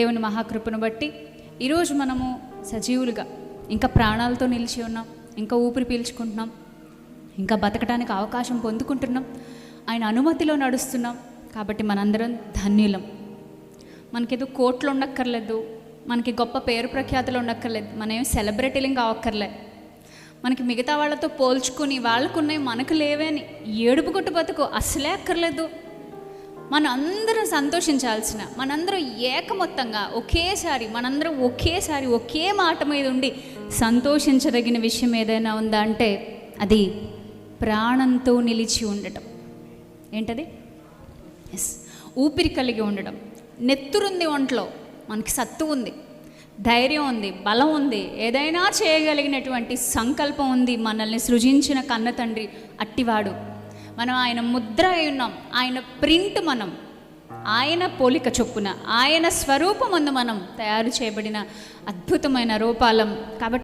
దేవుని మహాకృపను బట్టి ఈరోజు మనము సజీవులుగా ఇంకా ప్రాణాలతో నిలిచి ఉన్నాం ఇంకా ఊపిరి పీల్చుకుంటున్నాం ఇంకా బతకడానికి అవకాశం పొందుకుంటున్నాం ఆయన అనుమతిలో నడుస్తున్నాం. కాబట్టి మనందరం ధన్యులం. మనకేదో కోట్లు ఉండక్కర్లేదు మనకి గొప్ప పేరు ప్రఖ్యాతులు ఉండక్కర్లేదు మనం ఏం సెలబ్రిటీలు కావక్కర్లే. మనకి మిగతా వాళ్ళతో పోల్చుకుని వాళ్ళకున్నాయి మనకు లేవే అని ఏడుపు కొట్టు బతుకు అసలే అక్కర్లేదు. మనందరం సంతోషించాల్సిన మనందరం ఏకమొత్తంగా ఒకేసారి మనందరం ఒకేసారి ఒకే మాట మీద ఉండి సంతోషించదగిన విషయం ఏదైనా ఉందా అంటే అది ప్రాణంతో నిలిచి ఉండటం. ఏంటది? ఎస్ ఊపిరి కలిగి ఉండడం నెత్తురుంది ఒంట్లో మనకి సత్తు ఉంది ధైర్యం ఉంది బలం ఉంది ఏదైనా చేయగలిగినటువంటి సంకల్పం ఉంది మనల్ని సృజించిన కన్న తండ్రి అట్టివాడు. మనం ఆయన ముద్ర అయి ఉన్నాం. ఆయన ప్రింట్ మనం. ఆయన పోలిక చొప్పున ఆయన స్వరూపమందు మనం తయారు చేయబడిన అద్భుతమైన రూపాలం. కాబట్టి